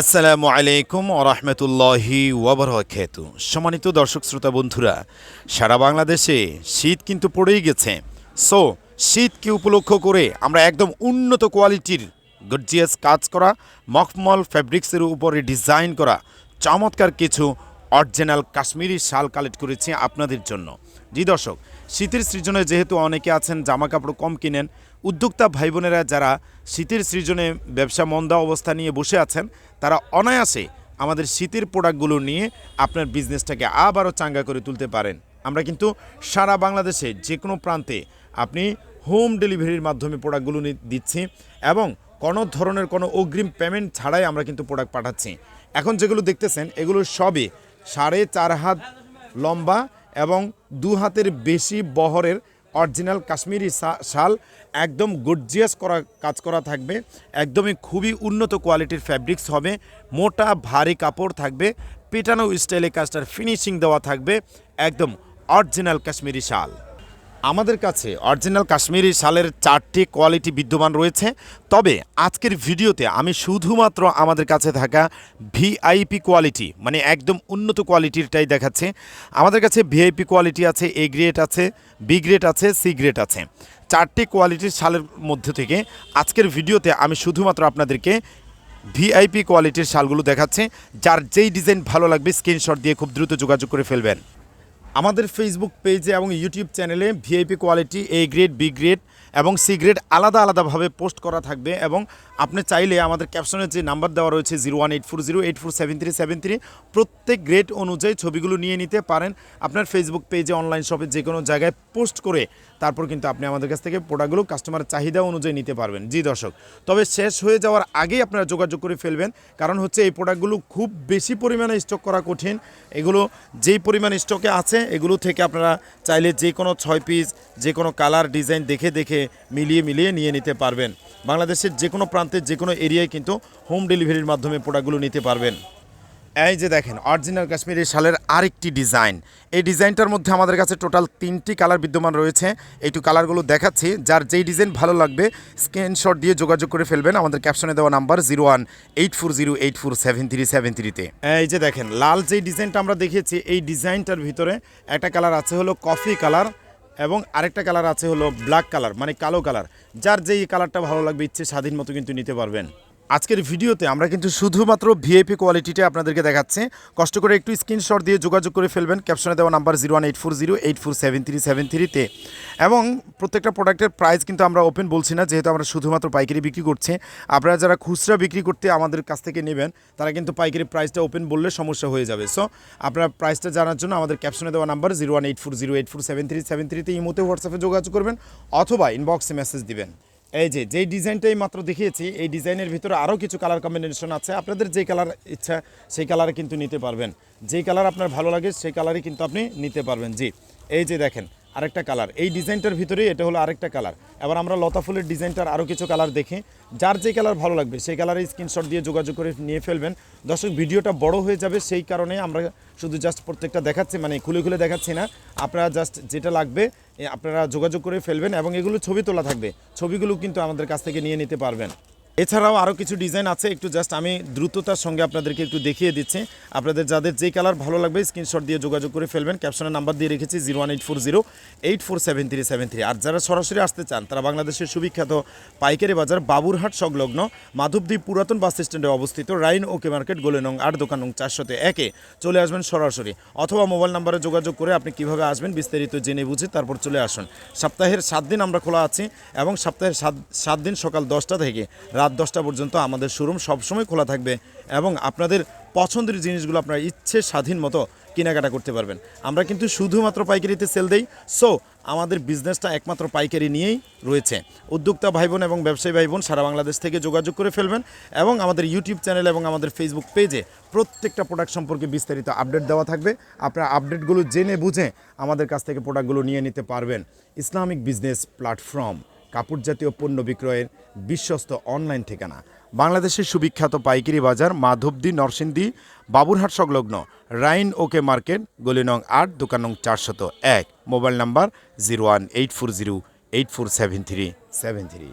আসসালামু আলাইকুম ওরহমতুল্লাহি ওবরকাত সম্মানিত দর্শক শ্রোতা বন্ধুরা, সারা বাংলাদেশে শীত কিন্তু পড়েই গেছে। সো শীতকে উপলক্ষ করে আমরা একদম উন্নত কোয়ালিটির গর্জিয়াস কাজ করা, মখমল ফ্যাব্রিক্সের উপরে ডিজাইন করা, চমৎকার কিছু অরিজিনাল কাশ্মীরি শাল কালেক্ট করেছি আপনাদের জন্য। জি দর্শক, শীতের সৃজনে যেহেতু অনেকে আছেন, জামা কাপড় কম কিনেন উদ্যোক্তা ভাই বোনেরা যারা শীতের সৃজনে ব্যবসা মন্দা অবস্থা নিয়ে বসে আছেন, তারা অনায়াসে আমাদের শীতের প্রোডাক্টগুলো নিয়ে আপনার বিজনেসটাকে আবারও চাঙ্গা করে তুলতে পারেন। আমরা কিন্তু সারা বাংলাদেশে যে কোনো প্রান্তে আপনি হোম ডেলিভারির মাধ্যমে প্রোডাক্টগুলো দিচ্ছি এবং কোনো ধরনের কোনো অগ্রিম পেমেন্ট ছাড়াই আমরা কিন্তু প্রোডাক্ট পাঠাচ্ছি। এখন যেগুলো দেখতেছেন, এগুলো সবই সাড়ে চার হাত লম্বা এবং দু হাতের বেশি বহরের অরিজিনাল কাশ্মীরি শাল একদম গর্জিয়াস করা, কাজ করা থাকবে। একদমই খুবই উন্নত কোয়ালিটির ফ্যাব্রিক্স হবে। মোটা, ভারী কাপড় থাকবে। পেটানো স্টাইলে কাজটার ফিনিশিং দেওয়া থাকবে। একদম অরিজিনাল কাশ্মীরি শাল। আমাদের কাছে অরিজিনাল কাশ্মীরি শালের চারটি কোয়ালিটি বিদ্যমান রয়েছে। তবে আজকের ভিডিওতে আমি শুধুমাত্র আমাদের কাছে থাকা ভিআইপি কোয়ালিটি মানে একদম উন্নত কোয়ালিটিরটাই দেখাচ্ছে। আমাদের কাছে ভিআইপি কোয়ালিটি আছে, এ গ্রেড আছে, বি গ্রেড আছে, সি গ্রেড আছে। চারটি কোয়ালিটির শালের মধ্যে থেকে আজকের ভিডিওতে আমি শুধুমাত্র আপনাদেরকে ভিআইপি কোয়ালিটির শালগুলো দেখাচ্ছে। যার যেই ডিজাইন ভালো লাগবে, স্ক্রিনশট দিয়ে খুব দ্রুত যোগাযোগ করে ফেলবেন। আমাদের ফেসবুক পেজে এবং ইউটিউব চ্যানেলে VIP quality A grade B grade এবং সি গ্রেড আলাদা আলাদাভাবে পোস্ট করা থাকবে এবং আপনি চাইলে আমাদের ক্যাপশনের যে নাম্বার দেওয়া রয়েছে zero one eight four zero eight four seven three seven three, প্রত্যেক গ্রেড অনুযায়ী ছবিগুলো নিয়ে নিতে পারেন। আপনার ফেসবুক পেজে অনলাইন শপে যে কোনো জায়গায় পোস্ট করে তারপর কিন্তু আপনি আমাদের কাছ থেকে প্রোডাক্টগুলো কাস্টমারের চাহিদা অনুযায়ী নিতে পারবেন। জি দর্শক, তবে শেষ হয়ে যাওয়ার আগেই আপনারা যোগাযোগ করে ফেলবেন। কারণ হচ্ছে এই প্রোডাক্টগুলো খুব বেশি পরিমাণে স্টক করা কঠিন। এগুলো যেই পরিমাণ স্টকে আছে, এগুলো থেকে আপনারা চাইলে যে কোনো ছয় পিস যে কোনো কালার ডিজাইন দেখে দেখে মিলিয়ে মিলিয়ে নিয়ে নিতে পারবেন। বাংলাদেশের যে কোনো প্রান্তে যে কোনো এরিয়ায় কিন্তু হোম ডেলিভারির মাধ্যমে প্রোডাক্টগুলো নিতে পারবেন। এই যে দেখেন অরিজিনাল কাশ্মীরি শালের আরেকটি ডিজাইন এই ডিজাইনটার মধ্যে আমাদের কাছে টোটাল তিনটি কালার বিদ্যমান রয়েছে। এইটু কালারগুলো দেখাচ্ছি। যার যেই ডিজাইন ভালো লাগবে স্ক্রিনশট দিয়ে যোগাযোগ করে ফেলবেন। আমাদের ক্যাপশনে দেওয়া number zero one eight four zero eight four seven three seven থ্রিতে এই যে দেখেন, লাল যেই ডিজাইনটা আমরা দেখিয়েছি, এই ডিজাইনটার ভিতরে একটা কালার আছে হলো কফি কালার এবং আরেকটা কালার আছে হলো ব্ল্যাক কালার মানে কালো কালার। যার যেই কালারটা ভালো লাগবে, ইচ্ছে স্বাধীন মতো কিন্তু নিতে পারবেন। আজকের ভিডিওতে আমরা কিন্তু শুধুমাত্র ভিআইপি কোয়ালিটিটা আপনাদেরকে দেখাচ্ছি। কষ্ট করে একটু স্ক্রিনশট দিয়ে যোগাযোগ করে ফেলবেন। ক্যাপশনে দেওয়া number zero one eight four zero eight four seven three seven থ্রিতে এবং প্রত্যেকটা প্রোডাক্টের প্রাইস কিন্তু আমরা ওপেন বলছি না, যেহেতু আমরা শুধুমাত্র পাইকারি বিক্রি করছি। আপনারা যারা খুচরা বিক্রি করতে আমাদের কাছ থেকে নেবেন, তারা কিন্তু পাইকারি প্রাইসটা ওপেন বললে সমস্যা হয়ে যাবে। সো আপনারা প্রাইসটা জানার জন্য আমাদের ক্যাপশনে দেওয়া number zero one eight four zero eight four seven three seven থ্রিতে ইমোতে হোয়াটসঅ্যাপে যোগাযোগ করবেন অথবা ইনবক্সে মেসেজ দিবেন। এই যে, যেই ডিজাইনটাই মাত্র দেখিয়েছি, এই ডিজাইনের ভিতরে আরও কিছু কালার কম্বিনেশন আছে। আপনাদের যে কালার ইচ্ছা, সেই কালারে কিন্তু নিতে পারবেন। যেই কালার আপনার ভালো লাগে, সেই কালারই কিন্তু আপনি নিতে পারবেন। জি, এই যে দেখেন আরেকটা কালার এই ডিজাইনটার ভিতরেই এটা হলো আরেকটা কালার এবার আমরা লতা ফুলের ডিজাইনটার আরও কিছু কালার দেখি। যার যে কালার ভালো লাগবে, সেই কালারের স্ক্রিনশট দিয়ে যোগাযোগ করে নিয়ে ফেলবেন। দর্শক, ভিডিওটা বড় হয়ে যাবে, সেই কারণে আমরা শুধু জাস্ট প্রত্যেকটা দেখাচ্ছি মানে খুলে খুলে দেখাচ্ছি না। আপনারা জাস্ট যেটা লাগবে আপনারা যোগাযোগ করে ফেলবেন এবং এগুলো ছবি তোলা থাকবে। ছবিগুলো কিন্তু আমাদের কাছ থেকে নিয়ে নিতে পারবেন। এছাড়াও আরও কিছু ডিজাইন আছে, একটু জাস্ট আমি দ্রুততার সঙ্গে আপনাদেরকে একটু দেখিয়ে দিচ্ছি। আপনাদের যাদের যেই কালার ভালো লাগবে স্ক্রিনশট দিয়ে যোগাযোগ করে ফেলবেন। ক্যাপশনের নাম্বার দিয়ে রেখেছি zero one eight four zero eight four seven three seven three আর যারা সরাসরি আসতে চান, তারা বাংলাদেশের সুবিখ্যাত পাইকারি বাজার বাবুরহাট সংলগ্ন মাধবদ্বীপ পুরাতন বাস স্ট্যান্ডে অবস্থিত রাইন ওকে মার্কেট গোলেনং আট, দোকান নং চারশোতে একে। চলে আসবেন সরাসরি। অথবা মোবাইল নাম্বারে যোগাযোগ করে আপনি কীভাবে আসবেন বিস্তারিত জেনে বুঝে তারপর চলে আসুন। সপ্তাহের সাত দিন আমরা খোলা আছি এবং সপ্তাহের সাত সাত দিন সকাল দশটা থেকে রাত দশটা পর্যন্ত আমাদের শোরুম সবসময় খোলা থাকবে এবং আপনাদের পছন্দের জিনিসগুলো আপনার ইচ্ছে স্বাধীন মতো কেনাকাটা করতে পারবেন। আমরা কিন্তু শুধুমাত্র পাইকারিতে সেল দেই। সো আমাদের বিজনেসটা একমাত্র পাইকারি নিয়েই রয়েছে। উদ্যোক্তা ভাই বোন এবং ব্যবসায়ী ভাই বোন সারা বাংলাদেশ থেকে যোগাযোগ করে ফেলবেন এবং আমাদের ইউটিউব চ্যানেল এবং আমাদের ফেসবুক পেজে প্রত্যেকটা প্রোডাক্ট সম্পর্কে বিস্তারিত আপডেট দেওয়া থাকবে। আপনার আপডেটগুলো জেনে বুঝে আমাদের কাছ থেকে প্রোডাক্টগুলো নিয়ে নিতে পারবেন। ইসলামিক বিজনেস প্ল্যাটফর্ম কাপড় জাতীয় পণ্য বিক্রয়ের বিশ্বস্ত অনলাইন ঠিকানা। বাংলাদেশের সুবিখ্যাত পাইকারি বাজার মাধবদি, নরসিংদী, বাবুরহাট সংলগ্ন রাইন ওকে মার্কেট গলি নং আট, দোকান নং চারশত এক। Mobile number zero one eight four zero eight four seven three. Seven three.